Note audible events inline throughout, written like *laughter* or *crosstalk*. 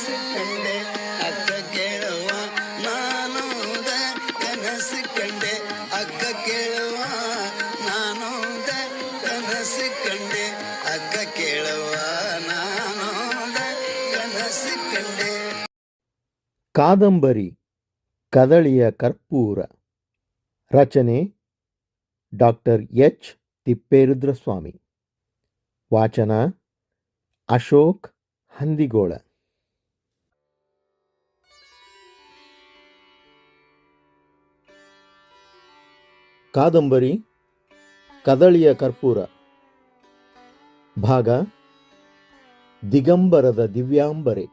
ಕನಸು ಕಂಡೆ ಅಕ್ಕ ಕೇಳುವ ನಾನೂದ ಕನಸು ಕಂಡೆ ಅಕ್ಕ ಕೇಳುವ ನಾನೂದ ಕನಸು ಕಂಡೆ ಅಕ್ಕ ಕೇಳುವ ನಾನೂದ ಕನಸು ಕಂಡೆ ಕಾದಂಬರಿ, ಕದಳಿಯ ಕರ್ಪೂರ. ರಚನೆ, ಡಾಕ್ಟರ್ ಎಚ್. ತಿಪ್ಪೇರುದ್ರಸ್ವಾಮಿ. ವಾಚನ, ಅಶೋಕ್ ಹಂದಿಗೋಳ. ಕಾದಂಬರಿ, ಕದಳಿಯ ಕರ್ಪೂರ. ಭಾಗ, ದಿಗಂಬರದ ದಿವ್ಯಾಂಬರೆ.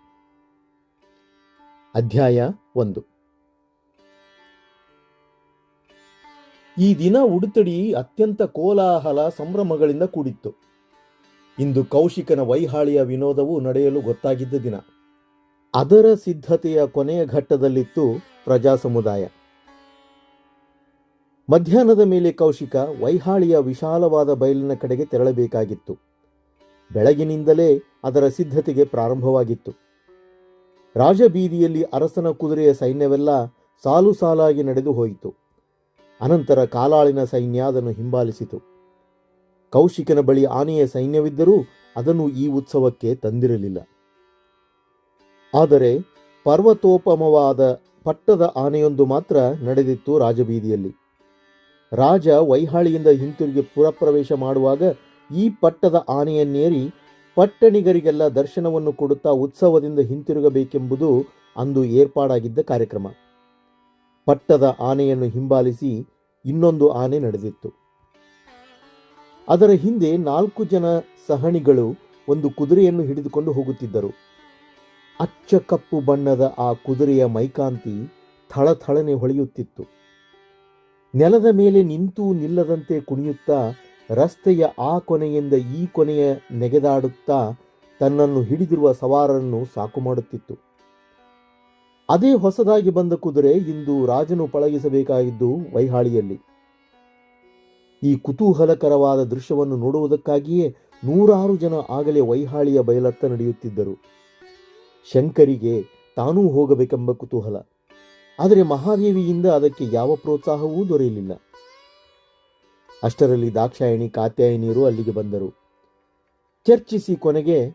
ಅಧ್ಯಾಯ ಒಂದು. ಈ ದಿನ ಉಡುತಡಿ ಅತ್ಯಂತ ಕೋಲಾಹಲ ಸಂಭ್ರಮಗಳಿಂದ ಕೂಡಿತ್ತು. ಇಂದು ಕೌಶಿಕನ ವೈಹಾಳಿಯ ವಿನೋದವು ನಡೆಯಲು ಗೊತ್ತಾಗಿದ್ದ ದಿನ. ಅದರ ಸಿದ್ಧತೆಯ ಕೊನೆಯ ಘಟ್ಟದಲ್ಲಿತ್ತು ಪ್ರಜಾ ಸಮುದಾಯ ಮಧ್ಯಾಹ್ನದ ಮೇಲೆ ಕೌಶಿಕ ವೈಹಾಳಿಯ ವಿಶಾಲವಾದ ಬಯಲಿನ ಕಡೆಗೆ ತೆರಳಬೇಕಾಗಿತ್ತು. ಬೆಳಗಿನಿಂದಲೇ ಅದರ ಸಿದ್ಧತೆಗೆ ಪ್ರಾರಂಭವಾಗಿತ್ತು. ರಾಜಬೀದಿಯಲ್ಲಿ ಅರಸನ ಕುದುರೆಯ ಸೈನ್ಯವೆಲ್ಲ ಸಾಲು ಸಾಲಾಗಿ ನಡೆದು ಹೋಯಿತು. ಅನಂತರ ಕಾಲಾಳಿನ ಸೈನ್ಯ ಅದನ್ನು ಹಿಂಬಾಲಿಸಿತು. ಕೌಶಿಕನ ಬಳಿ ಆನೆಯ ಸೈನ್ಯವಿದ್ದರೂ ಅದನ್ನು ಈ ಉತ್ಸವಕ್ಕೆ ತಂದಿರಲಿಲ್ಲ. ಆದರೆ ಪರ್ವತೋಪಮವಾದ ಪಟ್ಟದ ಆನೆಯೊಂದು ಮಾತ್ರ ನಡೆದಿತ್ತು ರಾಜಬೀದಿಯಲ್ಲಿ. ರಾಜ ವೈಹಾಳಿಯಿಂದ ಹಿಂತಿರುಗಿ ಪುರಪ್ರವೇಶ ಮಾಡುವಾಗ ಈ ಪಟ್ಟದ ಆನೆಯನ್ನೇರಿ ಪಟ್ಟಣಿಗರಿಗೆಲ್ಲ ದರ್ಶನವನ್ನು ಕೊಡುತ್ತಾ ಉತ್ಸವದಿಂದ ಹಿಂತಿರುಗಬೇಕೆಂಬುದು ಅಂದು ಏರ್ಪಾಡಾಗಿದ್ದ ಕಾರ್ಯಕ್ರಮ. ಪಟ್ಟದ ಆನೆಯನ್ನು ಹಿಂಬಾಲಿಸಿ ಇನ್ನೊಂದು ಆನೆ ನಡೆದಿತ್ತು. ಅದರ ಹಿಂದೆ ನಾಲ್ಕು ಜನ ಸಹಣಿಗಳು ಒಂದು ಕುದುರೆಯನ್ನು ಹಿಡಿದುಕೊಂಡು ಹೋಗುತ್ತಿದ್ದರು. ಅಚ್ಚ ಕಪ್ಪು ಬಣ್ಣದ ಆ ಕುದುರೆಯ ಮೈಕಾಂತಿ ಥಳಥಳನೆ ಹೊಳೆಯುತ್ತಿತ್ತು. ನೆಲದ ಮೇಲೆ ನಿಂತು ನಿಲ್ಲದಂತೆ ಕುಣಿಯುತ್ತಾ ರಸ್ತೆಯ ಆ ಕೊನೆಯಿಂದ ಈ ಕೊನೆಯ ನೆಗೆದಾಡುತ್ತಾ ತನ್ನನ್ನು ಹಿಡಿದಿರುವ ಸವಾರರನ್ನು ಸಾಕು ಮಾಡುತ್ತಿತ್ತು. ಅದೇ ಹೊಸದಾಗಿ ಬಂದ ಕುದುರೆ ಇಂದು ರಾಜನು ಪಳಗಿಸಬೇಕಾಗಿದ್ದು ವೈಹಾಳಿಯಲ್ಲಿ. ಈ ಕುತೂಹಲಕರವಾದ ದೃಶ್ಯವನ್ನು ನೋಡುವುದಕ್ಕಾಗಿಯೇ ನೂರಾರು ಜನ ಆಗಲೇ ವೈಹಾಳಿಯ ಬಯಲತ್ತ ನಡೆಯುತ್ತಿದ್ದರು. ಶಂಕರಿಗೆ ತಾನೂ ಹೋಗಬೇಕೆಂಬ ಕುತೂಹಲ. ಆದರೆ ಮಹಾದೇವಿಯಿಂದ ಅದಕ್ಕೆ ಯಾವ ಪ್ರೋತ್ಸಾಹವೂ ದೊರೆಯಲಿಲ್ಲ. ಅಷ್ಟರಲ್ಲಿ ದಾಕ್ಷಾಯಣಿ, ಕಾತ್ಯಾಯಿನಿಯರು ಅಲ್ಲಿಗೆ ಬಂದರು. ಚರ್ಚಿಸಿ ಕೊನೆಗೆ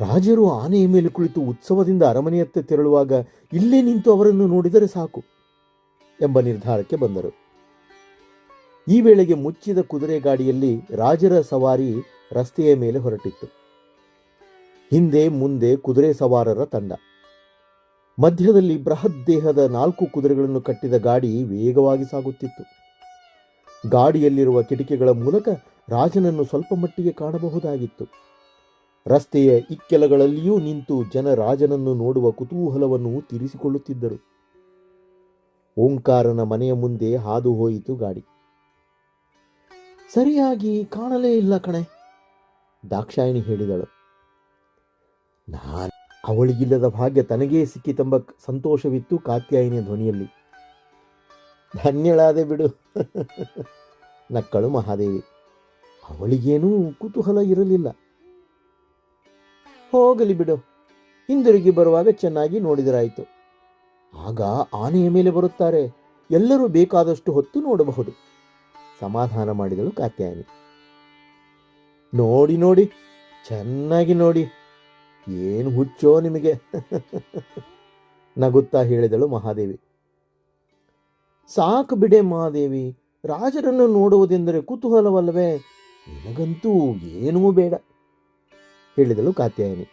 ರಾಜರು ಆನೆಯ ಮೇಲೆ ಕುಳಿತು ಉತ್ಸವದಿಂದ ಅರಮನೆಯತ್ತ ತೆರಳುವಾಗ ಇಲ್ಲೇ ನಿಂತು ಅವರನ್ನು ನೋಡಿದರೆ ಸಾಕು ಎಂಬ ನಿರ್ಧಾರಕ್ಕೆ ಬಂದರು. ಈ ವೇಳೆಗೆ ಮುಚ್ಚಿದ ಕುದುರೆ ಗಾಡಿಯಲ್ಲಿ ರಾಜರ ಸವಾರಿ ರಸ್ತೆಯ ಮೇಲೆ ಹೊರಟಿತ್ತು. ಹಿಂದೆ, ಮುಂದೆ ಕುದುರೆ ಸವಾರರ ತಂಡ. ಮಧ್ಯದಲ್ಲಿ ಬೃಹತ್ ದೇಹದ ನಾಲ್ಕು ಕುದುರೆಗಳನ್ನು ಕಟ್ಟಿದ ಗಾಡಿ ವೇಗವಾಗಿ ಸಾಗುತ್ತಿತ್ತು. ಗಾಡಿಯಲ್ಲಿರುವ ಕಿಟಕಿಗಳ ಮೂಲಕ ರಾಜನನ್ನು ಸ್ವಲ್ಪ ಮಟ್ಟಿಗೆ ಕಾಣಬಹುದಾಗಿತ್ತು. ರಸ್ತೆಯ ಇಕ್ಕೆಲಗಳಲ್ಲಿಯೂ ನಿಂತು ಜನ ರಾಜನನ್ನು ನೋಡುವ ಕುತೂಹಲವನ್ನು ತೀರಿಸಿಕೊಳ್ಳುತ್ತಿದ್ದರು. ಓಂಕಾರನ ಮನೆಯ ಮುಂದೆ ಹಾದು ಹೋಯಿತು ಗಾಡಿ. ಸರಿಯಾಗಿ ಕಾಣಲೇ ಇಲ್ಲ ಕಣೆ, ದಾಕ್ಷಾಯಿಣಿ ಹೇಳಿದಳು. ನಾನು ಅವಳಿಗಿಲ್ಲದ ಭಾಗ್ಯ ತನಗೇ ಸಿಕ್ಕಿತೆಂಬ ಸಂತೋಷವಿತ್ತು ಕಾತ್ಯಾಯಿನಿಯ ಧ್ವನಿಯಲ್ಲಿ. ಧನ್ಯಳಾದೆ ಬಿಡು. ನಕ್ಕಳು ಮಹಾದೇವಿ. ಅವಳಿಗೇನೂ ಕುತೂಹಲ ಇರಲಿಲ್ಲ. ಹೋಗಲಿ ಬಿಡು. ಹಿಂದಿರುಗಿ ಬರುವಾಗ ಚೆನ್ನಾಗಿ ನೋಡಿದರಾಯಿತು. ಆಗ ಆನೆಯ ಮೇಲೆ ಬರುತ್ತಾರೆ. ಎಲ್ಲರೂ ಬೇಕಾದಷ್ಟು ಹೊತ್ತು ನೋಡಬಹುದು. ಸಮಾಧಾನ ಮಾಡಿದಳು ಕಾತ್ಯಾಯಿನಿ. ನೋಡಿ ನೋಡಿ, ಚೆನ್ನಾಗಿ ನೋಡಿ. ಏನು ಹುಚ್ಚೋ ನಿಮಗೆ? ನಗುತ್ತಾ ಹೇಳಿದಳು ಮಹಾದೇವಿ. ಸಾಕು ಬಿಡೆ ಮಹಾದೇವಿ, ರಾಜರನ್ನು ನೋಡುವುದೆಂದರೆ ಕುತೂಹಲವಲ್ಲವೇ? ನಿನಗಂತೂ ಏನೂ ಬೇಡ, ಹೇಳಿದಳು ಕಾತ್ಯಾಯನಿ.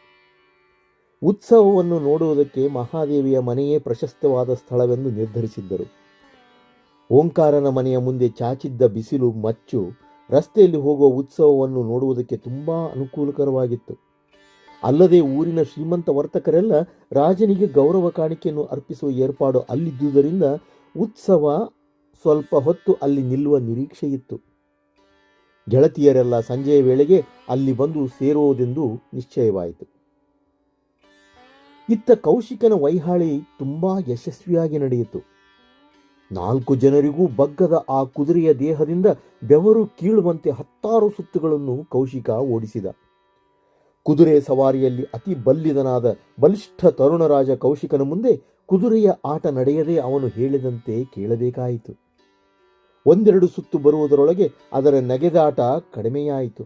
ಉತ್ಸವವನ್ನು ನೋಡುವುದಕ್ಕೆ ಮಹಾದೇವಿಯ ಮನೆಯೇ ಪ್ರಶಸ್ತವಾದ ಸ್ಥಳವೆಂದು ನಿರ್ಧರಿಸಿದ್ದರು. ಓಂಕಾರನ ಮನೆಯ ಮುಂದೆ ಚಾಚಿದ್ದ ಬಿಸಿಲು ಮಚ್ಚು ರಸ್ತೆಯಲ್ಲಿ ಹೋಗುವ ಉತ್ಸವವನ್ನು ನೋಡುವುದಕ್ಕೆ ತುಂಬಾ ಅನುಕೂಲಕರವಾಗಿತ್ತು. ಅಲ್ಲದೆ ಊರಿನ ಶ್ರೀಮಂತ ವರ್ತಕರೆಲ್ಲ ರಾಜನಿಗೆ ಗೌರವ ಕಾಣಿಕೆಯನ್ನು ಅರ್ಪಿಸುವ ಏರ್ಪಾಡು ಅಲ್ಲಿದ್ದುದರಿಂದ ಉತ್ಸವ ಸ್ವಲ್ಪ ಹೊತ್ತು ಅಲ್ಲಿ ನಿಲ್ಲುವ ನಿರೀಕ್ಷೆಯಿತ್ತು ಗೆಳತಿಯರೆಲ್ಲ ಸಂಜೆಯ ವೇಳೆಗೆ ಅಲ್ಲಿ ಬಂದು ಸೇರುವುದೆಂದು ನಿಶ್ಚಯವಾಯಿತು. ಇತ್ತ ಕೌಶಿಕನ ವೈಹಾಳಿ ತುಂಬಾ ಯಶಸ್ವಿಯಾಗಿ ನಡೆಯಿತು. ನಾಲ್ಕು ಜನರಿಗೂ ಬಗ್ಗದ ಆ ಕುದುರೆಯ ದೇಹದಿಂದ ಬೆವರು ಕೀಳುವಂತೆ ಹತ್ತಾರು ಸುತ್ತುಗಳನ್ನು ಕೌಶಿಕ ಓಡಿಸಿದ. ಕುದುರೆ ಸವಾರಿಯಲ್ಲಿ ಅತಿ ಬಲ್ಲಿದನಾದ ಬಲಿಷ್ಠ ತರುಣರಾಜ ಕೌಶಿಕನ ಮುಂದೆ ಕುದುರೆಯ ಆಟ ನಡೆಯದೆ ಅವನು ಹೇಳಿದಂತೆ ಕೇಳಬೇಕಾಯಿತು. ಒಂದೆರಡು ಸುತ್ತು ಬರುವುದರೊಳಗೆ ಅದರ ನೆಗೆದಾಟ ಕಡಿಮೆಯಾಯಿತು.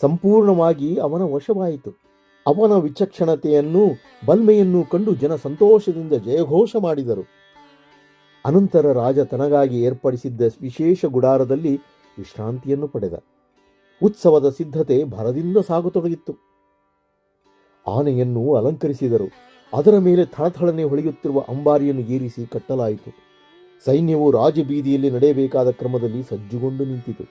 ಸಂಪೂರ್ಣವಾಗಿ ಅವನ ವಶವಾಯಿತು. ಅವನ ವಿಚಕ್ಷಣತೆಯನ್ನೂ ಬಲ್ಮೆಯನ್ನೂ ಕಂಡು ಜನ ಸಂತೋಷದಿಂದ ಜಯಘೋಷ ಮಾಡಿದರು. ಅನಂತರ ರಾಜ ತನಗಾಗಿ ಏರ್ಪಡಿಸಿದ್ದ ವಿಶೇಷ ಗುಡಾರದಲ್ಲಿ ವಿಶ್ರಾಂತಿಯನ್ನು ಪಡೆದ. ಉತ್ಸವದ ಸಿದ್ಧತೆ ಭರದಿಂದ ಸಾಗತೊಡಗಿತ್ತು. ಆನೆಯನ್ನು ಅಲಂಕರಿಸಿದರು. ಅದರ ಮೇಲೆ ಥಳಥಳನೆ ಹೊಳೆಯುತ್ತಿರುವ ಅಂಬಾರಿಯನ್ನು ಏರಿಸಿ ಕಟ್ಟಲಾಯಿತು. ಸೈನ್ಯವು ರಾಜಬೀದಿಯಲ್ಲಿ ನಡೆಯಬೇಕಾದ ಕ್ರಮದಲ್ಲಿ ಸಜ್ಜುಗೊಂಡು ನಿಂತಿತು.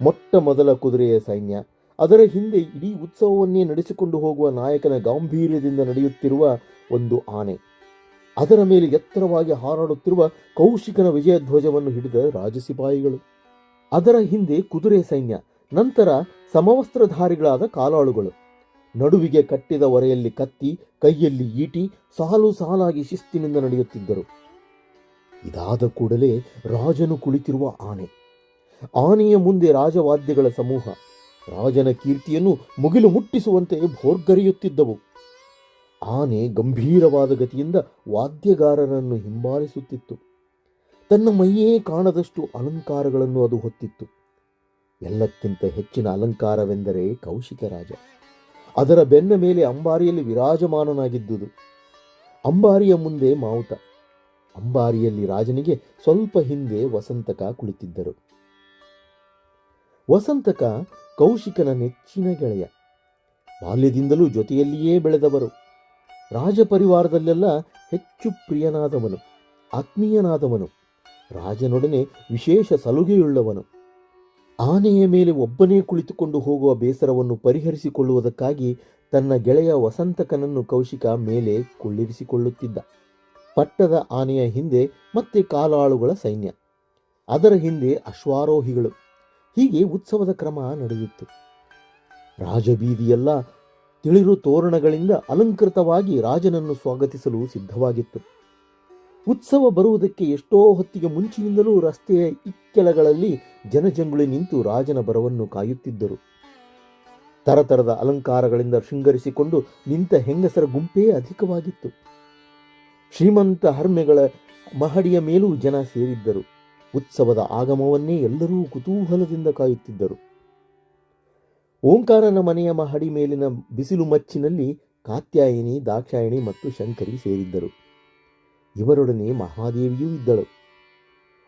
ಮೊಟ್ಟ ಮೊದಲ ಕುದುರೆಯ ಸೈನ್ಯ, ಅದರ ಹಿಂದೆ ಇಡೀ ಉತ್ಸವವನ್ನೇ ನಡೆಸಿಕೊಂಡು ಹೋಗುವ ನಾಯಕನ ಗಾಂಭೀರ್ಯದಿಂದ ನಡೆಯುತ್ತಿರುವ ಒಂದು ಆನೆ. ಅದರ ಮೇಲೆ ಎತ್ತರವಾಗಿ ಹಾರಾಡುತ್ತಿರುವ ಕೌಶಿಕನ ವಿಜಯಧ್ವಜವನ್ನು ಹಿಡಿದ ರಾಜಸಿಪಾಯಿಗಳು ಅದರ ಹಿಂದೆ ಕುದುರೆ ಸೈನ್ಯ, ನಂತರ ಸಮವಸ್ತ್ರಧಾರಿಗಳಾದ ಕಾಲಾಳುಗಳು. ನಡುವಿಗೆ ಕಟ್ಟಿದ ಒರೆಯಲ್ಲಿ ಕತ್ತಿ, ಕೈಯಲ್ಲಿ ಈಟಿ, ಸಾಲು ಸಾಲಾಗಿ ಶಿಸ್ತಿನಿಂದ ನಡೆಯುತ್ತಿದ್ದರು. ಇದಾದ ಕೂಡಲೇ ರಾಜನು ಕುಳಿತಿರುವ ಆನೆ. ಆನೆಯ ಮುಂದೆ ರಾಜವಾದ್ಯಗಳ ಸಮೂಹ. ರಾಜನ ಕೀರ್ತಿಯನ್ನು ಮುಗಿಲು ಮುಟ್ಟಿಸುವಂತೆ ಭೋರ್ಗರಿಯುತ್ತಿದ್ದವು. ಆನೆ ಗಂಭೀರವಾದ ಗತಿಯಿಂದ ವಾದ್ಯಗಾರರನ್ನು ಹಿಂಬಾಲಿಸುತ್ತಿತ್ತು. ತನ್ನ ಮೈಯೇ ಕಾಣದಷ್ಟು ಅಲಂಕಾರಗಳನ್ನು ಅದು ಹೊತ್ತಿತ್ತು. ಎಲ್ಲಕ್ಕಿಂತ ಹೆಚ್ಚಿನ ಅಲಂಕಾರವೆಂದರೆ ಕೌಶಿಕ ರಾಜ. ಅದರ ಬೆನ್ನ ಮೇಲೆ ಅಂಬಾರಿಯಲ್ಲಿ ವಿರಾಜಮಾನನಾಗಿದ್ದುದು. ಅಂಬಾರಿಯ ಮುಂದೆ ಮಾವುತ. ಅಂಬಾರಿಯಲ್ಲಿ ರಾಜನಿಗೆ ಸ್ವಲ್ಪ ಹಿಂದೆ ವಸಂತಕ ಕುಳಿತಿದ್ದರು. ವಸಂತಕ ಕೌಶಿಕನ ನೆಚ್ಚಿನ ಗೆಳೆಯ. ಬಾಲ್ಯದಿಂದಲೂ ಜೊತೆಯಲ್ಲಿಯೇ ಬೆಳೆದವರು. ರಾಜಪರಿವಾರದಲ್ಲೆಲ್ಲ ಹೆಚ್ಚು ಪ್ರಿಯನಾದವನು, ಆತ್ಮೀಯನಾದವನು. ರಾಜನೊಡನೆ ವಿಶೇಷ ಸಲುಗೆಯುಳ್ಳವನು. ಆನೆಯ ಮೇಲೆ ಒಬ್ಬನೇ ಕುಳಿತುಕೊಂಡು ಹೋಗುವ ಬೇಸರವನ್ನು ಪರಿಹರಿಸಿಕೊಳ್ಳುವುದಕ್ಕಾಗಿ ತನ್ನ ಗೆಳೆಯ ವಸಂತಕನನ್ನು ಕೌಶಿಕ ಮೇಲೆ ಕುಳ್ಳಿರಿಸಿಕೊಳ್ಳುತ್ತಿದ್ದ. ಪಟ್ಟದ ಆನೆಯ ಹಿಂದೆ ಮತ್ತೆ ಕಾಲಾಳುಗಳ ಸೈನ್ಯ. ಅದರ ಹಿಂದೆ ಅಶ್ವಾರೋಹಿಗಳು. ಹೀಗೆ ಉತ್ಸವದ ಕ್ರಮ ನಡೆಯಿತು. ರಾಜಬೀದಿಯೆಲ್ಲ ತಿಳಿರು ತೋರಣಗಳಿಂದ ಅಲಂಕೃತವಾಗಿ ರಾಜನನ್ನು ಸ್ವಾಗತಿಸಲು ಸಿದ್ಧವಾಗಿತ್ತು. ಉತ್ಸವ ಬರುವುದಕ್ಕೆ ಎಷ್ಟೋ ಹೊತ್ತಿಗೆ ಮುಂಚಿನಿಂದಲೂ ರಸ್ತೆಯ ಇಕ್ಕೆಲಗಳಲ್ಲಿ ಜನಜಂಗುಳಿ ನಿಂತು ರಾಜನ ಬರವನ್ನು ಕಾಯುತ್ತಿದ್ದರು. ತರತರದ ಅಲಂಕಾರಗಳಿಂದ ಶೃಂಗರಿಸಿಕೊಂಡು ನಿಂತ ಹೆಂಗಸರ ಗುಂಪೇ ಅಧಿಕವಾಗಿತ್ತು. ಶ್ರೀಮಂತ ಹರ್ಮೆಗಳ ಮಹಡಿಯ ಮೇಲೂ ಜನ ಸೇರಿದ್ದರು. ಉತ್ಸವದ ಆಗಮವನ್ನೇ ಎಲ್ಲರೂ ಕುತೂಹಲದಿಂದ ಕಾಯುತ್ತಿದ್ದರು. ಓಂಕಾರನ ಮನೆಯ ಮಹಡಿ ಮೇಲಿನ ಬಿಸಿಲು ಮಚ್ಚಿನಲ್ಲಿ ಕಾತ್ಯಾಯಿನಿ, ದಾಕ್ಷಾಯಿಣಿ ಮತ್ತು ಶಂಕರಿ ಸೇರಿದ್ದರು. ಇವರೊಡನೆ ಮಹಾದೇವಿಯೂ ಇದ್ದಳು.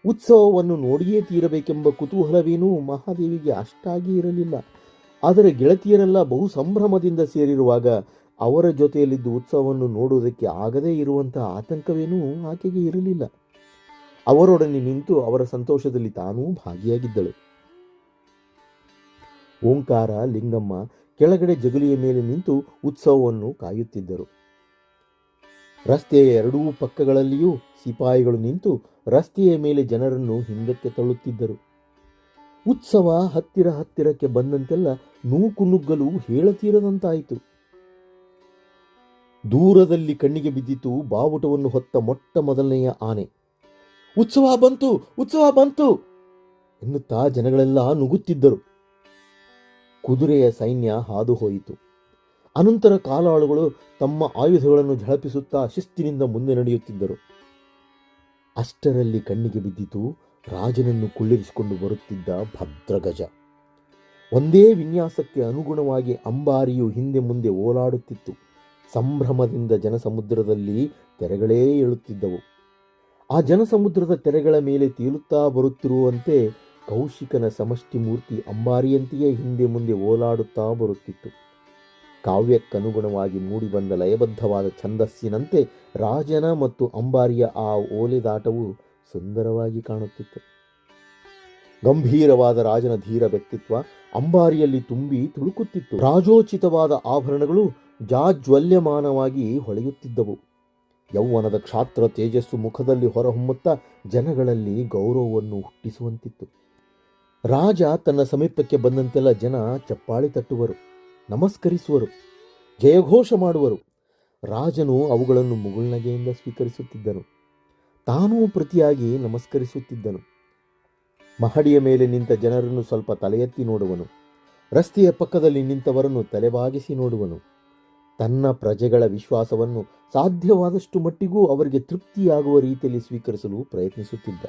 ಉತ್ಸವವನ್ನು ನೋಡಿಯೇ ತೀರಬೇಕೆಂಬ ಕುತೂಹಲವೇನೂ ಮಹಾದೇವಿಗೆ ಅಷ್ಟಾಗಿ ಇರಲಿಲ್ಲ. ಆದರೆ ಗೆಳತಿಯರೆಲ್ಲ ಬಹು ಸಂಭ್ರಮದಿಂದ ಸೇರಿರುವಾಗ ಅವರ ಜೊತೆಯಲ್ಲಿದ್ದು ಉತ್ಸವವನ್ನು ನೋಡುವುದಕ್ಕೆ ಆಗದೇ ಇರುವಂತಹ ಆತಂಕವೇನೂ ಆಕೆಗೆ ಇರಲಿಲ್ಲ. ಅವರೊಡನೆ ನಿಂತು ಅವರ ಸಂತೋಷದಲ್ಲಿ ತಾನೂ ಭಾಗಿಯಾಗಿದ್ದಳು. ಓಂಕಾರ, ಲಿಂಗಮ್ಮ ಕೆಳಗಡೆ ಜಗುಲಿಯ ಮೇಲೆ ನಿಂತು ಉತ್ಸವವನ್ನು ಕಾಯುತ್ತಿದ್ದರು. ರಸ್ತೆಯ ಎರಡೂ ಪಕ್ಕಗಳಲ್ಲಿಯೂ ಸಿಪಾಯಿಗಳು ನಿಂತು ರಸ್ತೆಯ ಮೇಲೆ ಜನರನ್ನು ಹಿಂದಕ್ಕೆ ತಳ್ಳುತ್ತಿದ್ದರು. ಉತ್ಸವ ಹತ್ತಿರ ಹತ್ತಿರಕ್ಕೆ ಬಂದಂತೆಲ್ಲ ನೂಕುನುಗ್ಗಲು ಹೇಳತೀರದಂತಾಯಿತು. ದೂರದಲ್ಲಿ ಕಣ್ಣಿಗೆ ಬಿದ್ದಿತು ಬಾವುಟವನ್ನು ಹೊತ್ತ ಮೊಟ್ಟ ಮೊದಲನೆಯ ಆನೆ. ಉತ್ಸವ ಬಂತು ಉತ್ಸವ ಬಂತು ಎನ್ನುತ್ತಾ ಜನಗಳೆಲ್ಲ ನುಗ್ಗುತ್ತಿದ್ದರು. ಕುದುರೆಯ ಸೈನ್ಯ ಹಾದು ಹೋಯಿತು. ಅನಂತರ ಕಾಲಾಳುಗಳು ತಮ್ಮ ಆಯುಧಗಳನ್ನು ಝಳಪಿಸುತ್ತಾ ಶಿಸ್ತಿನಿಂದ ಮುಂದೆ ನಡೆಯುತ್ತಿದ್ದರು. ಅಷ್ಟರಲ್ಲಿ ಕಣ್ಣಿಗೆ ಬಿದ್ದಿತು ರಾಜನನ್ನು ಕುಳ್ಳಿರಿಸಿಕೊಂಡು ಬರುತ್ತಿದ್ದ ಭದ್ರಗಜ. ಒಂದೇ ವಿನ್ಯಾಸಕ್ಕೆ ಅನುಗುಣವಾಗಿ ಅಂಬಾರಿಯು ಹಿಂದೆ ಮುಂದೆ ಓಲಾಡುತ್ತಿತ್ತು. ಸಂಭ್ರಮದಿಂದ ಜನಸಮುದ್ರದಲ್ಲಿ ತೆರೆಗಳೇ ಏಳುತ್ತಿದ್ದವು. ಆ ಜನಸಮುದ್ರದ ತೆರೆಗಳ ಮೇಲೆ ತೇಲುತ್ತಾ ಬರುತ್ತಿರುವಂತೆ ಕೌಶಿಕನ ಸಮಷ್ಟಿ ಮೂರ್ತಿ ಅಂಬಾರಿಯಂತೆಯೇ ಹಿಂದೆ ಮುಂದೆ ಓಲಾಡುತ್ತಾ ಬರುತ್ತಿತ್ತು. ಕಾವ್ಯಕ್ಕನುಗುಣವಾಗಿ ಮೂಡಿಬಂದ ಲಯಬದ್ಧವಾದ ಛಂದಸ್ಸಿನಂತೆ ರಾಜನ ಮತ್ತು ಅಂಬಾರಿಯ ಆ ಓಲೆದಾಟವು ಸುಂದರವಾಗಿ ಕಾಣುತ್ತಿತ್ತು. ಗಂಭೀರವಾದ ರಾಜನ ಧೀರ ವ್ಯಕ್ತಿತ್ವ ಅಂಬಾರಿಯಲ್ಲಿ ತುಂಬಿ ತುಳುಕುತ್ತಿತ್ತು. ರಾಜೋಚಿತವಾದ ಆಭರಣಗಳು ಜಾಜ್ವಲ್ಯಮಾನವಾಗಿ ಹೊಳೆಯುತ್ತಿದ್ದವು. ಯೌವನದ ಕ್ಷಾತ್ರ ತೇಜಸ್ಸು ಮುಖದಲ್ಲಿ ಹೊರಹೊಮ್ಮುತ್ತಾ ಜನಗಳಲ್ಲಿ ಗೌರವವನ್ನು ಹುಟ್ಟಿಸುವಂತಿತ್ತು. ರಾಜ ತನ್ನ ಸಮೀಪಕ್ಕೆ ಬಂದಂತೆಲ್ಲ ಜನ ಚಪ್ಪಾಳಿ ತಟ್ಟುವರು. ನಮಸ್ಕರಿಸುವರು, ಜಯಘೋಷ ಮಾಡುವರು. ರಾಜನು ಅವುಗಳನ್ನು ಮುಗುಳ್ನಗೆಯಿಂದ ಸ್ವೀಕರಿಸುತ್ತಿದ್ದನು. ತಾನೂ ಪ್ರತಿಯಾಗಿ ನಮಸ್ಕರಿಸುತ್ತಿದ್ದನು. ಮಹಡಿಯ ಮೇಲೆ ನಿಂತ ಜನರನ್ನು ಸ್ವಲ್ಪ ತಲೆ ನೋಡುವನು. ರಸ್ತೆಯ ಪಕ್ಕದಲ್ಲಿ ನಿಂತವರನ್ನು ತಲೆಬಾಗಿಸಿ ನೋಡುವನು. ತನ್ನ ಪ್ರಜೆಗಳ ವಿಶ್ವಾಸವನ್ನು ಸಾಧ್ಯವಾದಷ್ಟು ಮಟ್ಟಿಗೂ ಅವರಿಗೆ ತೃಪ್ತಿಯಾಗುವ ರೀತಿಯಲ್ಲಿ ಸ್ವೀಕರಿಸಲು ಪ್ರಯತ್ನಿಸುತ್ತಿದ್ದ.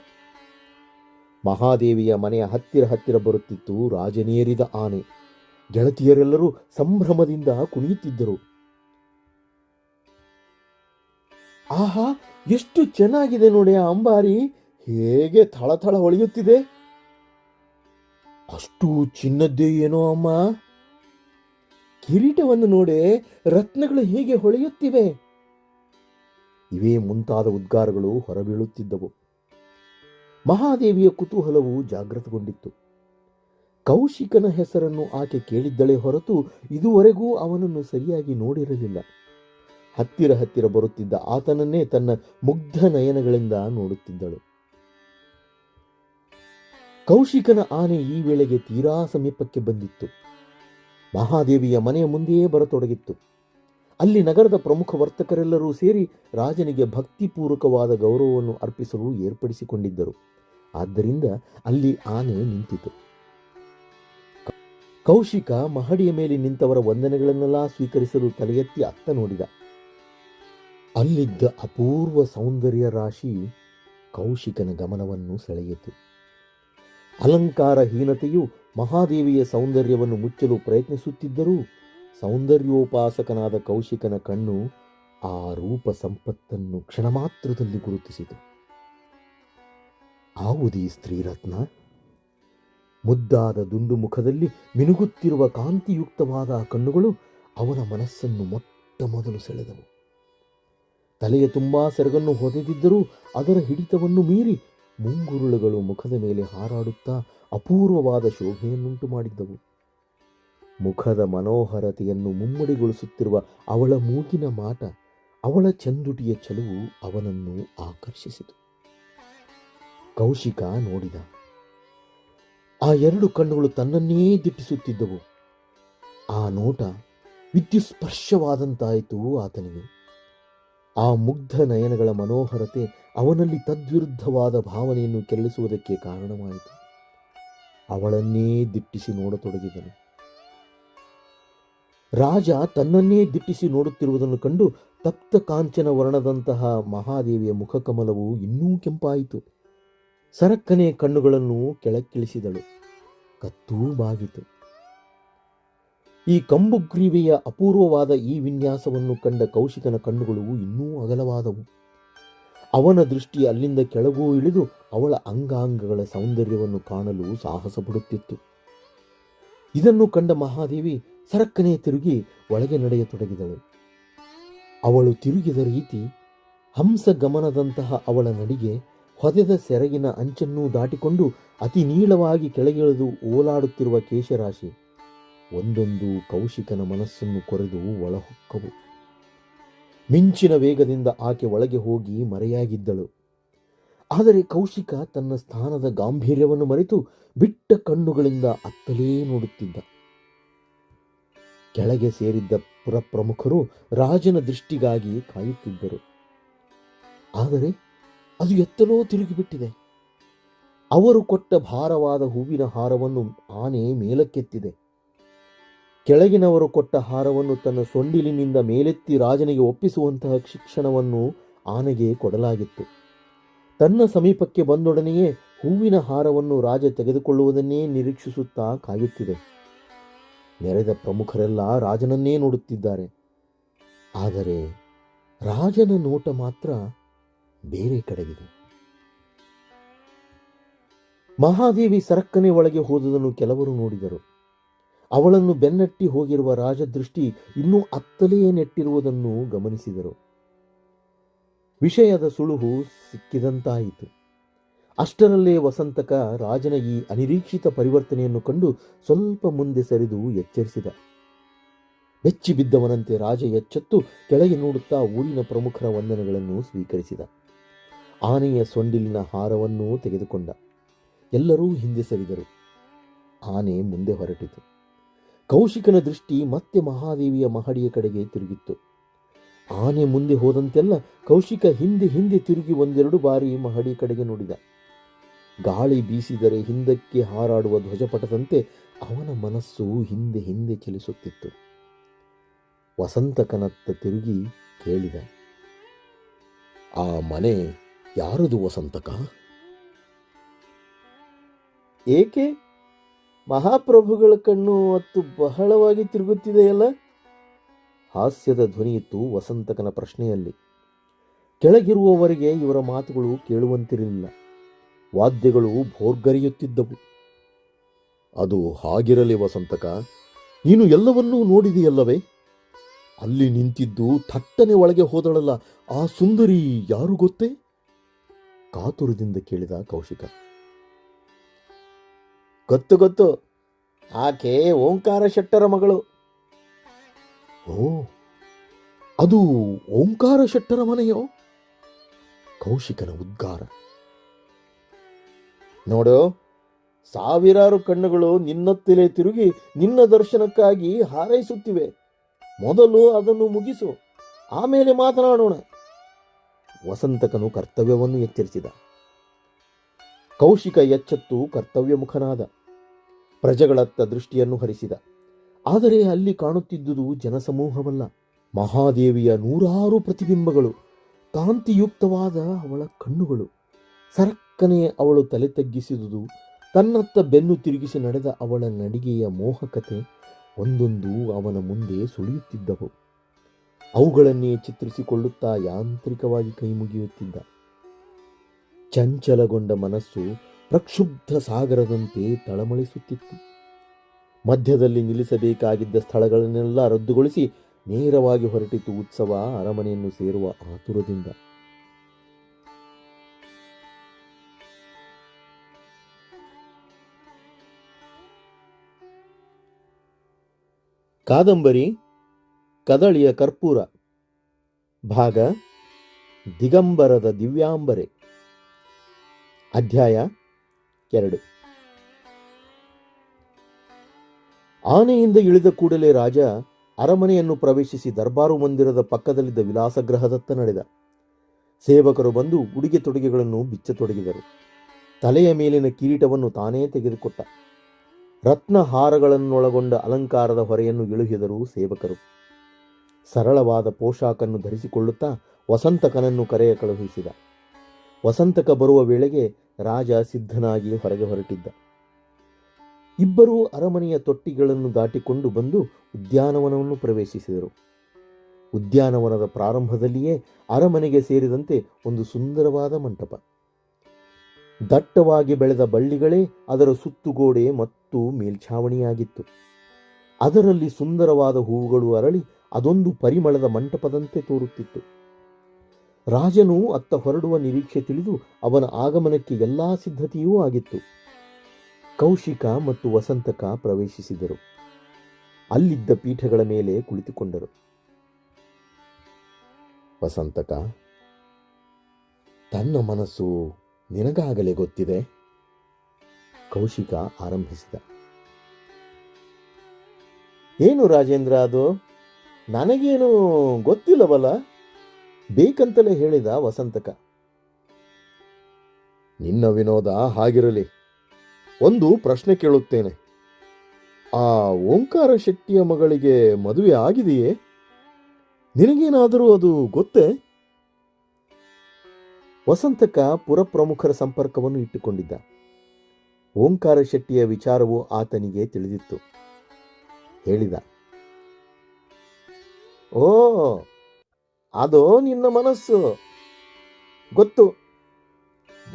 ಮಹಾದೇವಿಯ ಮನೆಯ ಹತ್ತಿರ ಹತ್ತಿರ ಬರುತ್ತಿತ್ತು ರಾಜನೇರಿದ ಆನೆ. ಗೆಳತಿಯರೆಲ್ಲರೂ ಸಂಭ್ರಮದಿಂದ ಕುಣಿಯುತ್ತಿದ್ದರು. ಆಹಾ, ಎಷ್ಟು ಚೆನ್ನಾಗಿದೆ ನೋಡಿ ಆ ಅಂಬಾರಿ. ಹೇಗೆ ಥಳಥಳ ಹೊಳೆಯುತ್ತಿದೆ. ಅಷ್ಟು ಚಿನ್ನದ್ದೇ ಏನೋ ಅಮ್ಮ. ಕಿರೀಟವನ್ನು ನೋಡೆ ರತ್ನಗಳು ಹೇಗೆ ಹೊಳೆಯುತ್ತಿವೆ. ಇವೇ ಮುಂತಾದ ಉದ್ಗಾರಗಳು ಹೊರಬೀಳುತ್ತಿದ್ದವು. ಮಹಾದೇವಿಯ ಕುತೂಹಲವು ಜಾಗೃತಗೊಂಡಿತ್ತು. ಕೌಶಿಕನ ಹೆಸರನ್ನು ಆಕೆ ಕೇಳಿದ್ದಳೆ ಹೊರತು ಇದುವರೆಗೂ ಅವನನ್ನು ಸರಿಯಾಗಿ ನೋಡಿರಲಿಲ್ಲ. ಹತ್ತಿರ ಹತ್ತಿರ ಬರುತ್ತಿದ್ದ ಆತನನ್ನೇ ತನ್ನ ಮುಗ್ಧ ನಯನಗಳಿಂದ ನೋಡುತ್ತಿದ್ದಳು. ಕೌಶಿಕನ ಆನೆ ಈ ವೇಳೆಗೆ ತೀರಾ ಸಮೀಪಕ್ಕೆ ಬಂದಿತ್ತು. ಮಹಾದೇವಿಯ ಮನೆಯ ಮುಂದೆಯೇ ಬರತೊಡಗಿತ್ತು. ಅಲ್ಲಿ ನಗರದ ಪ್ರಮುಖ ವರ್ತಕರೆಲ್ಲರೂ ಸೇರಿ ರಾಜನಿಗೆ ಭಕ್ತಿಪೂರ್ವಕವಾದ ಗೌರವವನ್ನು ಅರ್ಪಿಸಲು ಏರ್ಪಡಿಸಿಕೊಂಡಿದ್ದರು. ಆದ್ದರಿಂದ ಅಲ್ಲಿ ಆನೆ ನಿಂತಿತು. ಕೌಶಿಕ ಮಹಡಿಯ ಮೇಲೆ ನಿಂತವರ ವಂದನೆಗಳನ್ನೆಲ್ಲ ಸ್ವೀಕರಿಸಲು ತಲೆಯೆತ್ತಿ ಅತ್ತ ನೋಡಿದ. ಅಲ್ಲಿದ್ದ ಅಪೂರ್ವ ಸೌಂದರ್ಯ ರಾಶಿ ಕೌಶಿಕನ ಗಮನವನ್ನು ಸೆಳೆಯಿತು. ಅಲಂಕಾರಹೀನತೆಯು ಮಹಾದೇವಿಯ ಸೌಂದರ್ಯವನ್ನು ಮುಚ್ಚಲು ಪ್ರಯತ್ನಿಸುತ್ತಿದ್ದರೂ ಸೌಂದರ್ಯೋಪಾಸಕನಾದ ಕೌಶಿಕನ ಕಣ್ಣು ಆ ರೂಪ ಸಂಪತ್ತನ್ನು ಕ್ಷಣಮಾತ್ರದಲ್ಲಿ ಗುರುತಿಸಿತು. ಆವುದೀ ಸ್ತ್ರೀರತ್ನ ಮುದ್ದಾದ ದುಂಡು ಮುಖದಲ್ಲಿ ಮಿನುಗುತ್ತಿರುವ ಕಾಂತಿಯುಕ್ತವಾದ ಕಣ್ಣುಗಳು ಅವನ ಮನಸ್ಸನ್ನು ಮೊಟ್ಟ ಮೊದಲು ಸೆಳೆದವು. ತಲೆಯ ತುಂಬಾ ಸೆರಗನ್ನು ಹೊದೆದಿದ್ದರೂ ಅದರ ಹಿಡಿತವನ್ನು ಮೀರಿ ಮುಂಗುರುಳುಗಳು ಮುಖದ ಮೇಲೆ ಹಾರಾಡುತ್ತಾ ಅಪೂರ್ವವಾದ ಶೋಭೆಯನ್ನುಂಟು ಮಾಡಿದ್ದವು. ಮುಖದ ಮನೋಹರತೆಯನ್ನು ಮುಮ್ಮಡಿಗೊಳಿಸುತ್ತಿರುವ ಅವಳ ಮೂಗಿನ ಮಾಟ, ಅವಳ ಚಂದುಟಿಯ ಚಲುವು ಅವನನ್ನು ಆಕರ್ಷಿಸಿತು. ಕೌಶಿಕ ನೋಡಿದ ಆ ಎರಡು ಕಣ್ಣುಗಳು ತನ್ನನ್ನೇ ದಿಟ್ಟಿಸುತ್ತಿದ್ದವು. ಆ ನೋಟ ವಿದ್ಯುಸ್ಪರ್ಶವಾದಂತಾಯಿತು ಆತನಿಗೆ. ಆ ಮುಗ್ಧ ನಯನಗಳ ಮನೋಹರತೆ ಅವನಲ್ಲಿ ತದ್ವಿರುದ್ಧವಾದ ಭಾವನೆಯನ್ನು ಕೆರಳಿಸುವುದಕ್ಕೆ ಕಾರಣವಾಯಿತು. ಅವಳನ್ನೇ ದಿಟ್ಟಿಸಿ ನೋಡತೊಡಗಿದನು. ರಾಜ ತನ್ನನ್ನೇ ದಿಟ್ಟಿಸಿ ನೋಡುತ್ತಿರುವುದನ್ನು ಕಂಡು ತಪ್ತ ಕಾಂಚನ ವರ್ಣದಂತಹ ಮಹಾದೇವಿಯ ಮುಖಕಮಲವು ಇನ್ನೂ ಕೆಂಪಾಯಿತು. ಸರಕ್ಕನೆ ಕಣ್ಣುಗಳನ್ನು ಕೆಳಕ್ಕಿಳಿಸಿದಳು. ಕತ್ತೂ ಬಾಗಿತು. ಈ ಕಂಬುಗ್ರೀವೆಯ ಅಪೂರ್ವವಾದ ಈ ವಿನ್ಯಾಸವನ್ನು ಕಂಡ ಕೌಶಿಕನ ಕಣ್ಣುಗಳು ಇನ್ನೂ ಅಗಲವಾದವು. ಅವನ ದೃಷ್ಟಿ ಅಲ್ಲಿಂದ ಕೆಳಗೂ ಇಳಿದು ಅವಳ ಅಂಗಾಂಗಗಳ ಸೌಂದರ್ಯವನ್ನು ಕಾಣಲು ಸಾಹಸ ಪಡುತ್ತಿತ್ತು ಇದನ್ನು ಕಂಡ ಮಹಾದೇವಿ ಸರಕ್ಕನೆ ತಿರುಗಿ ಒಳಗೆ ನಡೆಯತೊಡಗಿದಳು. ಅವಳು ತಿರುಗಿದ ರೀತಿ ಹಂಸ ಗಮನದಂತಹ ಅವಳ ನಡಿಗೆ ಹೊದೆದ ಸೆರಗಿನ ಅಂಚನ್ನೂ ದಾಟಿಕೊಂಡು ಅತಿ ನೀಳವಾಗಿ ಕೆಳಗಿಳಿದು ಓಲಾಡುತ್ತಿರುವ ಕೇಶರಾಶಿ. ಒಂದೊಂದು ಕೌಶಿಕನ ಮನಸ್ಸನ್ನು ಕೊರೆದು ಒಳಹೊಕ್ಕವು. ಮಿಂಚಿನ ವೇಗದಿಂದ ಆಕೆ ಒಳಗೆ ಹೋಗಿ ಮರೆಯಾಗಿದ್ದಳು. ಆದರೆ ಕೌಶಿಕ ತನ್ನ ಸ್ಥಾನದ ಗಾಂಭೀರ್ಯವನ್ನು ಮರೆತು ಬಿಟ್ಟ ಕಣ್ಣುಗಳಿಂದ ಅತ್ತಲೇ ನೋಡುತ್ತಿದ್ದ. ಕೆಳಗೆ ಸೇರಿದ್ದ ಪುರಪ್ರಮುಖರು ರಾಜನ ದೃಷ್ಟಿಗಾಗಿ ಕಾಯುತ್ತಿದ್ದರು. ಆದರೆ ಅದು ಎತ್ತಲೋ ತಿರುಗಿಬಿಟ್ಟಿದೆ. ಅವರು ಕೊಟ್ಟ ಭಾರವಾದ ಹೂವಿನ ಹಾರವನ್ನು ಆನೆ ಮೇಲಕ್ಕೆತ್ತಿದೆ. ಕೆಳಗಿನವರು ಕೊಟ್ಟ ಹಾರವನ್ನು ತನ್ನ ಸೊಂಡಿಲಿನಿಂದ ಮೇಲೆತ್ತಿ ರಾಜನಿಗೆ ಒಪ್ಪಿಸುವಂತಹ ಶಿಕ್ಷಣವನ್ನು ಆನೆಗೆ ಕೊಡಲಾಗಿತ್ತು. ತನ್ನ ಸಮೀಪಕ್ಕೆ ಬಂದೊಡನೆಯೇ ಹೂವಿನ ಹಾರವನ್ನು ರಾಜ ತೆಗೆದುಕೊಳ್ಳುವುದನ್ನೇ ನಿರೀಕ್ಷಿಸುತ್ತಾ ಕಾಯುತ್ತಿದೆ. ನೆರೆದ ಪ್ರಮುಖರೆಲ್ಲ ರಾಜನನ್ನೇ ನೋಡುತ್ತಿದ್ದಾರೆ. ಆದರೆ ರಾಜನ ನೋಟ ಮಾತ್ರ ಬೇರೆ ಕಡೆಗಿದೆ. ಮಹಾದೇವಿ ಸರಕ್ಕನೆ ಒಳಗೆ ಹೋದುದನ್ನು ಕೆಲವರು ನೋಡಿದರು. ಅವಳನ್ನು ಬೆನ್ನಟ್ಟಿ ಹೋಗಿರುವ ರಾಜದೃಷ್ಟಿ ಇನ್ನೂ ಅತ್ತಲೆಯೇ ನೆಟ್ಟಿರುವುದನ್ನು ಗಮನಿಸಿದರು. ವಿಷಯದ ಸುಳುಹು ಸಿಕ್ಕಿದಂತಾಯಿತು. ಅಷ್ಟರಲ್ಲೇ ವಸಂತಕ ರಾಜನ ಈ ಅನಿರೀಕ್ಷಿತ ಪರಿವರ್ತನೆಯನ್ನು ಕಂಡು ಸ್ವಲ್ಪ ಮುಂದೆ ಸರಿದು ಎಚ್ಚರಿಸಿದ. ಬೆಚ್ಚಿ ಬಿದ್ದವನಂತೆ ರಾಜ ಎಚ್ಚೆತ್ತು ಕೆಳಗೆ ನೋಡುತ್ತಾ ಊರಿನ ಪ್ರಮುಖರ ವಂದನೆಗಳನ್ನು ಸ್ವೀಕರಿಸಿದ. ಆನೆಯ ಸೊಂಡಿಲಿನ ಹಾರವನ್ನೂ ತೆಗೆದುಕೊಂಡ. ಎಲ್ಲರೂ ಹಿಂದೆ ಸರಿದರು. ಆನೆ ಮುಂದೆ ಹೊರಟಿತು. ಕೌಶಿಕನ ದೃಷ್ಟಿ ಮತ್ತೆ ಮಹಾದೇವಿಯ ಮಹಡಿಯ ಕಡೆಗೆ ತಿರುಗಿತ್ತು. ಆನೆ ಮುಂದೆ ಹೋದಂತೆಲ್ಲ ಕೌಶಿಕ ಹಿಂದೆ ಹಿಂದೆ ತಿರುಗಿ ಒಂದೆರಡು ಬಾರಿ ಮಹಡಿ ಕಡೆಗೆ ನೋಡಿದ. ಗಾಳಿ ಬೀಸಿದರೆ ಹಿಂದಕ್ಕೆ ಹಾರಾಡುವ ಧ್ವಜಪಟದಂತೆ ಅವನ ಮನಸ್ಸು ಹಿಂದೆ ಹಿಂದೆ ಚಲಿಸುತ್ತಿತ್ತು. ವಸಂತಕನತ್ತ ತಿರುಗಿ ಕೇಳಿದ. ಆ ಮನೆ ಯಾರದು ವಸಂತಕ? ಏಕೆ? ಮಹಾಪ್ರಭುಗಳ ಕಣ್ಣು ಅತ್ತು ಬಹಳವಾಗಿ ತಿರುಗುತ್ತಿದೆಯಲ್ಲ? ಹಾಸ್ಯದ ಧ್ವನಿಯಿತ್ತು ವಸಂತಕನ ಪ್ರಶ್ನೆಯಲ್ಲಿ. ಕೆಳಗಿರುವವರಿಗೆ ಇವರ ಮಾತುಗಳು ಕೇಳುವಂತಿರಲಿಲ್ಲ. ವಾದ್ಯಗಳು ಭೋರ್ಗರಿಯುತ್ತಿದ್ದವು. ಅದು ಹಾಗಿರಲಿ ವಸಂತಕ, ನೀನು ಎಲ್ಲವನ್ನೂ ನೋಡಿದೆಯಲ್ಲವೇ? ಅಲ್ಲಿ ನಿಂತಿದ್ದು ಥಟ್ಟನೆ ಒಳಗೆ ಹೋದಳಲ್ಲ, ಆ ಸುಂದರಿ ಯಾರು ಗೊತ್ತೇ? ಕಾತುರದಿಂದ ಕೇಳಿದ ಕೌಶಿಕ. ಗೊತ್ತು ಗೊತ್ತು. ಆಕೆ ಓಂಕಾರ ಶೆಟ್ಟರ ಮಗಳು. ಓ, ಅದು ಓಂಕಾರ ಶೆಟ್ಟರ ಮನೆಯೋ? ಕೌಶಿಕನ ಉದ್ಗಾರ. ನೋಡು, ಸಾವಿರಾರು ಕಣ್ಣುಗಳು ನಿನ್ನತ್ತಲೇ ತಿರುಗಿ ನಿನ್ನ ದರ್ಶನಕ್ಕಾಗಿ ಹಾರೈಸುತ್ತಿವೆ. ಮೊದಲು ಅದನ್ನು ಮುಗಿಸು. ಆಮೇಲೆ ಮಾತನಾಡೋಣ. ವಸಂತಕನು ಕರ್ತವ್ಯವನ್ನು ಎಚ್ಚರಿಸಿದ. ಕೌಶಿಕ ಎಚ್ಚತ್ತು ಕರ್ತವ್ಯ ಮುಖನಾದ ಪ್ರಜೆಗಳತ್ತ ದೃಷ್ಟಿಯನ್ನು ಹರಿಸಿದ. ಆದರೆ ಅಲ್ಲಿ ಕಾಣುತ್ತಿದ್ದುದು ಜನಸಮೂಹವಲ್ಲ. ಮಹಾದೇವಿಯ ನೂರಾರು ಪ್ರತಿಬಿಂಬಗಳು, ಕಾಂತಿಯುಕ್ತವಾದ ಅವಳ ಕಣ್ಣುಗಳು. ಸರಕ್ಕನೆ ಅವಳು ತಲೆ ತಗ್ಗಿಸಿದುದು, ತನ್ನತ್ತ ಬೆನ್ನು ತಿರುಗಿಸಿ ನಡೆದ ಅವಳ ನಡಿಗೆಯ ಮೋಹಕತೆ, ಒಂದೊಂದು ಅವನ ಮುಂದೆ ಸುಳಿಯುತ್ತಿದ್ದವು. ಅವುಗಳನ್ನೇ ಚಿತ್ರಿಸಿಕೊಳ್ಳುತ್ತಾ ಯಾಂತ್ರಿಕವಾಗಿ ಕೈಮುಗಿಯುತ್ತಿದ್ದ ಚಂಚಲಗೊಂಡ ಮನಸ್ಸು ಪ್ರಕ್ಷುಬ್ಧ ಸಾಗರದಂತೆ ತಳಮಳಿಸುತ್ತಿತ್ತು. ಮಧ್ಯದಲ್ಲಿ ನಿಲ್ಲಿಸಬೇಕಾಗಿದ್ದ ಸ್ಥಳಗಳನ್ನೆಲ್ಲ ರದ್ದುಗೊಳಿಸಿ ನೇರವಾಗಿ ಹೊರಟಿತು ಉತ್ಸವ ಅರಮನೆಯನ್ನು ಸೇರುವ ಆತುರದಿಂದ. ಕಾದಂಬರಿ ಕದಳಿಯ ಕರ್ಪೂರ. ಭಾಗ ದಿಗಂಬರದ ದಿವ್ಯಾಂಬರೆ. ಅಧ್ಯಾಯ ಎರಡು. ಆನೆಯಿಂದ ಇಳಿದ ಕೂಡಲೇ ರಾಜ ಅರಮನೆಯನ್ನು ಪ್ರವೇಶಿಸಿ ದರ್ಬಾರು ಮಂದಿರದ ಪಕ್ಕದಲ್ಲಿದ್ದ ವಿಲಾಸ ಗೃಹದತ್ತ ನಡೆದ. ಸೇವಕರು ಬಂದು ಉಡುಗೆ ತೊಡುಗೆಗಳನ್ನು ಬಿಚ್ಚತೊಡಗಿದರು. ತಲೆಯ ಮೇಲಿನ ಕಿರೀಟವನ್ನು ತಾನೇ ತೆಗೆದುಕೊಟ್ಟ. ರತ್ನ ಹಾರಗಳನ್ನೊಳಗೊಂಡ ಅಲಂಕಾರದ ಹೊರೆಯನ್ನು ಇಳುಹಿದರು ಸೇವಕರು. ಸರಳವಾದ ಪೋಷಾಕನ್ನು ಧರಿಸಿಕೊಳ್ಳುತ್ತಾ ವಸಂತಕನನ್ನು ಕರೆಯ ಕಳುಹಿಸಿದ. ವಸಂತಕ ಬರುವ ವೇಳೆಗೆ ರಾಜ ಸಿದ್ಧನಾಗಿ ಹೊರಗೆ ಹೊರಟಿದ್ದ. ಇಬ್ಬರೂ ಅರಮನೆಯ ತೊಟ್ಟಿಗಳನ್ನು ದಾಟಿಕೊಂಡು ಬಂದು ಉದ್ಯಾನವನವನ್ನು ಪ್ರವೇಶಿಸಿದರು. ಉದ್ಯಾನವನದ ಪ್ರಾರಂಭದಲ್ಲಿಯೇ ಅರಮನೆಗೆ ಸೇರಿದಂತೆ ಒಂದು ಸುಂದರವಾದ ಮಂಟಪ. ದಟ್ಟವಾಗಿ ಬೆಳೆದ ಬಳ್ಳಿಗಳೇ ಅದರ ಸುತ್ತುಗೋಡೆ ಮತ್ತು ಮೇಲ್ಛಾವಣಿಯಾಗಿತ್ತು. ಅದರಲ್ಲಿ ಸುಂದರವಾದ ಹೂವುಗಳು ಅರಳಿ ಅದೊಂದು ಪರಿಮಳದ ಮಂಟಪದಂತೆ ತೋರುತ್ತಿತ್ತು. ರಾಜನು ಅತ್ತ ಹೊರಡುವ ನಿರೀಕ್ಷೆ ತಿಳಿದು ಅವನ ಆಗಮನಕ್ಕೆ ಎಲ್ಲಾ ಸಿದ್ಧತೆಯೂ ಆಗಿತ್ತು. ಕೌಶಿಕ ಮತ್ತು ವಸಂತಕ ಪ್ರವೇಶಿಸಿದರು. ಅಲ್ಲಿದ್ದ ಪೀಠಗಳ ಮೇಲೆ ಕುಳಿತುಕೊಂಡರು. ವಸಂತಕ, ತನ್ನ ಮನಸ್ಸು ನಿನಗಾಗಲೇ ಗೊತ್ತಿದೆ? ಕೌಶಿಕ ಆರಂಭಿಸಿದ. ಏನು ರಾಜೇಂದ್ರ ಅದು? ನನಗೇನು ಗೊತ್ತಿಲ್ಲವಲ್ಲ? ಬೇಕಂತಲೇ ಹೇಳಿದ ವಸಂತಕ. ನಿನ್ನ ವಿನೋದ ಹಾಗಿರಲಿ. ಒಂದು ಪ್ರಶ್ನೆ ಕೇಳುತ್ತೇನೆ. ಆ ಓಂಕಾರ ಶೆಟ್ಟಿಯ ಮಗಳಿಗೆ ಮದುವೆ ಆಗಿದೆಯೇ? ನಿನಗೇನಾದರೂ ಅದು ಗೊತ್ತೇ? ವಸಂತಕ ಪುರಪ್ರಮುಖರ ಸಂಪರ್ಕವನ್ನು ಇಟ್ಟುಕೊಂಡಿದ್ದ. ಓಂಕಾರ ಶೆಟ್ಟಿಯ ವಿಚಾರವು ಆತನಿಗೆ ತಿಳಿದಿತ್ತು. ಹೇಳಿದ ಓ ಅದು ನಿನ್ನ ಮನಸ್ಸು. ಗೊತ್ತು.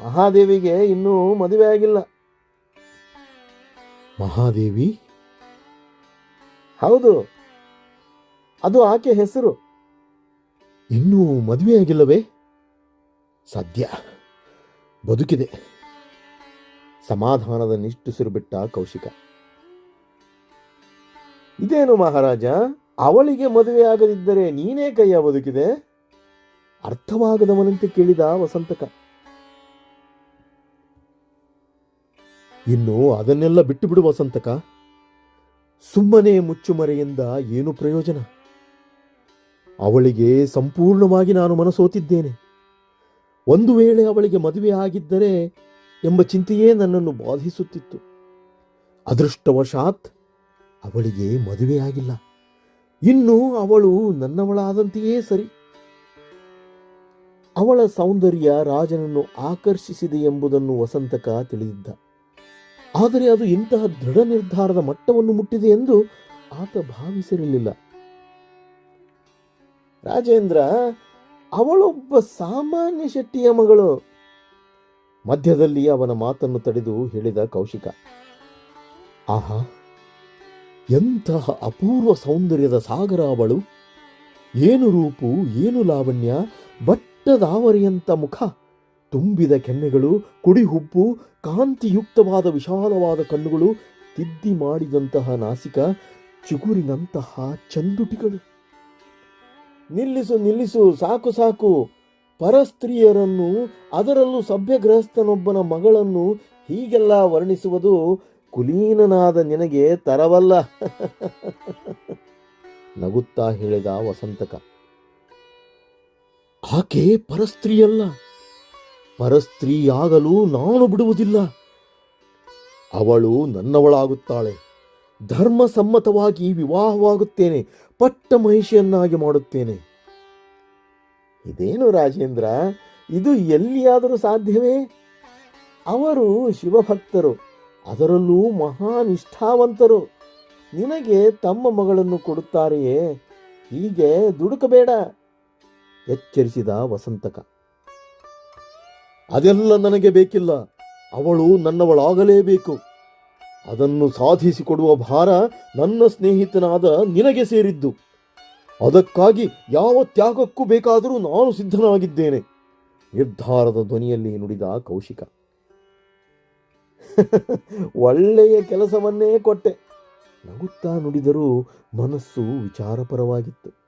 ಮಹಾದೇವಿಗೆ ಇನ್ನೂ ಮದುವೆ ಆಗಿಲ್ಲ. ಮಹಾದೇವಿ? ಹೌದು. ಅದು ಆಕೆ ಹೆಸರು. ಇನ್ನೂ ಮದುವೆಯಾಗಿಲ್ಲವೇ ಸದ್ಯ. ಬದುಕಿದೆ. ಸಮಾಧಾನದ ನಿಷ್ಠುಸಿರು ಬಿಟ್ಟ ಕೌಶಿಕ. ಇದೇನು ಮಹಾರಾಜ? ಅವಳಿಗೆ ಮದುವೆ ಆಗದಿದ್ದರೆ ನೀನೇ ಕೈಯ ಬದುಕಿದೆ? ಅರ್ಥವಾಗದವನಂತೆ ಕೇಳಿದ ವಸಂತಕ. ಇನ್ನು ಅದನ್ನೆಲ್ಲ ಬಿಟ್ಟು ಬಿಡು ವಸಂತಕ. ಸುಮ್ಮನೆ ಮುಚ್ಚುಮರೆಯಿಂದ ಏನು ಪ್ರಯೋಜನ? ಅವಳಿಗೆ ಸಂಪೂರ್ಣವಾಗಿ ನಾನು ಮನಸೋತಿದ್ದೇನೆ. ಒಂದು ವೇಳೆ ಅವಳಿಗೆ ಮದುವೆ ಆಗಿದ್ದರೆ ಎಂಬ ಚಿಂತೆಯೇ ನನ್ನನ್ನು ಬಾಧಿಸುತ್ತಿತ್ತು. ಅದೃಷ್ಟವಶಾತ್ ಅವಳಿಗೆ ಮದುವೆಯಾಗಿಲ್ಲ. ಇನ್ನು ಅವಳು ನನ್ನವಳಾದಂತೆಯೇ ಸರಿ. ಅವಳ ಸೌಂದರ್ಯ ರಾಜನನ್ನು ಆಕರ್ಷಿಸಿದೆ ಎಂಬುದನ್ನು ವಸಂತಕ ತಿಳಿದಿದ್ದ. ಆದರೆ ಅದು ಇಂತಹ ದೃಢ ನಿರ್ಧಾರದ ಮಟ್ಟವನ್ನು ಮುಟ್ಟಿದೆ ಎಂದು ಆತ ಭಾವಿಸಿರಲಿಲ್ಲ. ರಾಜೇಂದ್ರ, ಅವಳೊಬ್ಬ ಸಾಮಾನ್ಯ ಶೆಟ್ಟಿಯ ಮಗಳು. ಮಧ್ಯದಲ್ಲಿ ಅವನ ಮಾತನ್ನು ತಡೆದು ಹೇಳಿದ ಕೌಶಿಕ, ಆಹಾ ಎಂತಹ ಅಪೂರ್ವ ಸೌಂದರ್ಯದ ಸಾಗರ ಅವಳು ಏನು ರೂಪು, ಏನು ಲಾವಣ್ಯ? ಬಟ್ಟದಾವರಿಯಂಥ ಮುಖ. ತುಂಬಿದ ಕೆನ್ನೆಗಳು, ಕುಡಿಹುಬ್ಬು, ಕಾಂತಿಯುಕ್ತವಾದ ವಿಶಾಲವಾದ ಕಣ್ಣುಗಳು, ತಿದ್ದಿ ಮಾಡಿದಂತಹ ನಾಸಿಕ, ಚಿಗುರಿನಂತಹ ಚಂದುಟಿಗಳು. ನಿಲ್ಲಿಸು ನಿಲ್ಲಿಸು, ಸಾಕು ಸಾಕು. ಪರಸ್ತ್ರೀಯರನ್ನು, ಅದರಲ್ಲೂ ಸಭ್ಯ ಗೃಹಸ್ಥನೊಬ್ಬನ ಮಗಳನ್ನು ಹೀಗೆಲ್ಲ ವರ್ಣಿಸುವುದು ಕುಲೀನನಾದ ನಿನಗೆ ತರವಲ್ಲ. ನಗುತ್ತಾ ಹೇಳಿದ ವಸಂತಕ. ಆಕೆ ಪರಸ್ತ್ರೀಯಲ್ಲ. ಪರಸ್ತ್ರೀಯಾಗಲು ನಾನು ಬಿಡುವುದಿಲ್ಲ. ಅವಳು ನನ್ನವಳಾಗುತ್ತಾಳೆ. ಧರ್ಮಸಮ್ಮತವಾಗಿ ವಿವಾಹವಾಗುತ್ತೇನೆ. ಪಟ್ಟ ಮಹಿಷಿಯನ್ನಾಗಿ ಮಾಡುತ್ತೇನೆ. ಇದೇನು ರಾಜೇಂದ್ರ? ಇದು ಎಲ್ಲಿಯಾದರೂ ಸಾಧ್ಯವೇ? ಅವರು ಶಿವಭಕ್ತರು. ಅದರಲ್ಲೂ ಮಹಾನಿಷ್ಠಾವಂತರು. ನಿನಗೆ ತಮ್ಮ ಮಗಳನ್ನು ಕೊಡುತ್ತಾರೆಯೇ? ಹೀಗೆ ದುಡುಕಬೇಡ, ಎಚ್ಚರಿಸಿದ ವಸಂತಕ. ಅದೆಲ್ಲ ನನಗೆ ಬೇಕಿಲ್ಲ, ಅವಳು ನನ್ನವಳಾಗಲೇಬೇಕು. ಅದನ್ನು ಸಾಧಿಸಿಕೊಡುವ ಭಾರ ನನ್ನ ಸ್ನೇಹಿತನಾದ ನಿನಗೆ ಸೇರಿದ್ದು. ಅದಕ್ಕಾಗಿ ಯಾವ ತ್ಯಾಗಕ್ಕೂ ಬೇಕಾದರೂ ನಾನು ಸಿದ್ಧನಾಗಿದ್ದೇನೆ. ನಿರ್ಧಾರದ ಧ್ವನಿಯಲ್ಲಿ ನುಡಿದ ಕೌಶಿಕ. *laughs* ಒಳ್ಳೆಯ ಕೆಲಸವನ್ನೇ ಕೊಟ್ಟೆ. ನಗುತ್ತಾ ನುಡಿದರೂ ಮನಸ್ಸು ವಿಚಾರಪರವಾಗಿತ್ತು.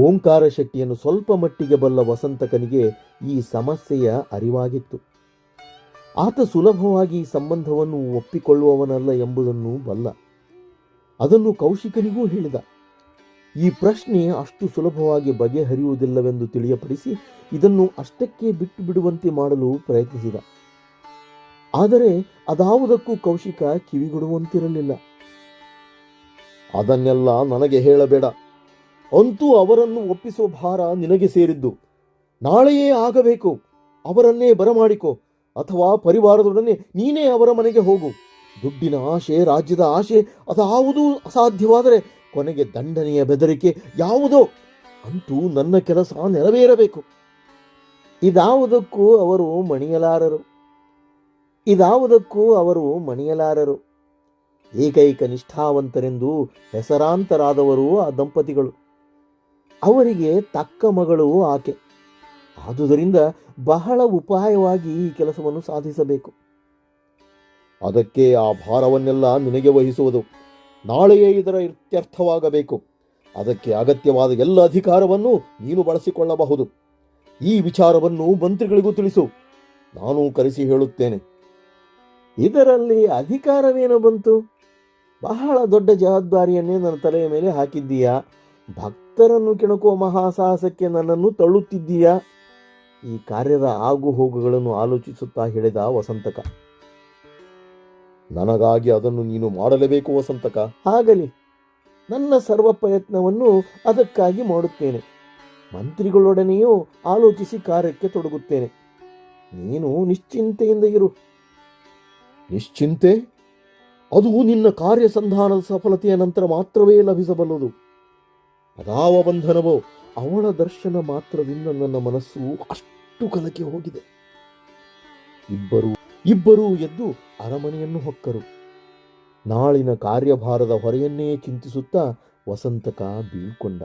ಓಂಕಾರ ಶೆಟ್ಟಿಯನ್ನು ಸ್ವಲ್ಪ ಮಟ್ಟಿಗೆ ಬಲ್ಲ ವಸಂತಕನಿಗೆ ಈ ಸಮಸ್ಯೆಯ ಅರಿವಾಗಿತ್ತು. ಆತ ಸುಲಭವಾಗಿ ಈ ಸಂಬಂಧವನ್ನು ಒಪ್ಪಿಕೊಳ್ಳುವವನಲ್ಲ ಎಂಬುದನ್ನು ಬಲ್ಲ. ಅದನ್ನು ಕೌಶಿಕನಿಗೂ ಹೇಳಿದ. ಈ ಪ್ರಶ್ನೆ ಅಷ್ಟು ಸುಲಭವಾಗಿ ಬಗೆಹರಿಯುವುದಿಲ್ಲವೆಂದು ತಿಳಿಯಪಡಿಸಿ ಇದನ್ನು ಅಷ್ಟಕ್ಕೆ ಬಿಟ್ಟು ಬಿಡುವಂತೆ ಮಾಡಲು ಪ್ರಯತ್ನಿಸಿದ. ಆದರೆ ಅದಾವುದಕ್ಕೂ ಕೌಶಿಕ ಕಿವಿಗೊಡುವಂತಿರಲಿಲ್ಲ. ಅದನ್ನೆಲ್ಲ ನನಗೆ ಹೇಳಬೇಡ. ಅಂತೂ ಅವರನ್ನು ಒಪ್ಪಿಸುವ ಭಾರ ನಿನಗೆ ಸೇರಿದ್ದು. ನಾಳೆಯೇ ಆಗಬೇಕು. ಅವರನ್ನೇ ಬರಮಾಡಿಕೊ. ಅಥವಾ ಪರಿವಾರದೊಡನೆ ನೀನೇ ಅವರ ಮನೆಗೆ ಹೋಗು. ದುಡ್ಡಿನ ಆಶೆ, ರಾಜ್ಯದ ಆಶೆ, ಅದಾವುದೂ ಅಸಾಧ್ಯವಾದರೆ ಕೊನೆಗೆ ದಂಡನೆಯ ಬೆದರಿಕೆ ಯಾವುದೋ ಅಂತೂ ನನ್ನ ಕೆಲಸ ನೆರವೇರಬೇಕು. ಇದಾವುದಕ್ಕೂ ಅವರು ಮಣಿಯಲಾರರು. ಇದಾವುದಕ್ಕೂ ಅವರು ಮಣಿಯಲಾರರು. ಏಕೈಕ ನಿಷ್ಠಾವಂತರೆಂದು ಹೆಸರಾಂತರಾದವರು ಆ ದಂಪತಿಗಳು. ಅವರಿಗೆ ತಕ್ಕ ಮಗಳು ಆಕೆ. ಆದುದರಿಂದ ಬಹಳ ಉಪಾಯವಾಗಿ ಈ ಕೆಲಸವನ್ನು ಸಾಧಿಸಬೇಕು. ಅದಕ್ಕೆ ಆ ಭಾರವನ್ನೆಲ್ಲ ನಿನಗೆ ವಹಿಸುವುದು. ನಾಳೆಯೇ ಇದರ ಇತ್ಯರ್ಥವಾಗಬೇಕು. ಅದಕ್ಕೆ ಅಗತ್ಯವಾದ ಎಲ್ಲ ಅಧಿಕಾರವನ್ನು ನೀನು ಬಳಸಿಕೊಳ್ಳಬಹುದು. ಈ ವಿಚಾರವನ್ನು ಮಂತ್ರಿಗಳಿಗೂ ತಿಳಿಸು. ನಾನು ಕರೆಸಿ ಹೇಳುತ್ತೇನೆ. ಇದರಲ್ಲಿ ಅಧಿಕಾರವೇನು ಬಂತು? ಬಹಳ ದೊಡ್ಡ ಜವಾಬ್ದಾರಿಯನ್ನೇ ನನ್ನ ತಲೆಯ ಮೇಲೆ ಹಾಕಿದ್ದೀಯಾ? ಭಕ್ತರನ್ನು ಕೆಣಕುವ ಮಹಾಸಾಹಸಕ್ಕೆ ನನ್ನನ್ನು ತಳ್ಳುತ್ತಿದ್ದೀಯಾ? ಈ ಕಾರ್ಯದ ಆಗುಹೋಗುಗಳನ್ನು ಆಲೋಚಿಸುತ್ತಾ ಹೇಳಿದ ವಸಂತಕ. ನನಗಾಗಿ ಅದನ್ನು ನೀನು ಮಾಡಲೇಬೇಕು ವಸಂತಕ. ಆಗಲಿ. ನನ್ನ ಸರ್ವ ಪ್ರಯತ್ನವನ್ನು ಅದಕ್ಕಾಗಿ ಮಾಡುತ್ತೇನೆ. ಮಂತ್ರಿಗಳೊಡನೆಯೂ ಆಲೋಚಿಸಿ ಕಾರ್ಯಕ್ಕೆ ತೊಡಗುತ್ತೇನೆ. ನೀನು ನಿಶ್ಚಿಂತೆಯಿಂದ ಇರು. ನಿಶ್ಚಿಂತೆ? ಅದು ನಿನ್ನ ಕಾರ್ಯಸಂಧಾನದ ಸಫಲತೆಯ ನಂತರ ಮಾತ್ರವೇ ಲಭಿಸಬಲ್ಲದು. ಅದಾವ ಬಂಧನವೋ ಅವಳ ದರ್ಶನ ಮಾತ್ರದಿಂದ ನನ್ನ ಮನಸ್ಸು ಅಷ್ಟು ಕಲಕೆ ಹೋಗಿದೆ. ಇಬ್ಬರು ಇಬ್ಬರೂ ಎದ್ದು ಅರಮನೆಯನ್ನು ಹೊಕ್ಕರು. ನಾಳಿನ ಕಾರ್ಯಭಾರದ ಹೊರೆಯನ್ನೇ ಚಿಂತಿಸುತ್ತಾ ವಸಂತಕ ಬೀಳ್ಕೊಂಡ.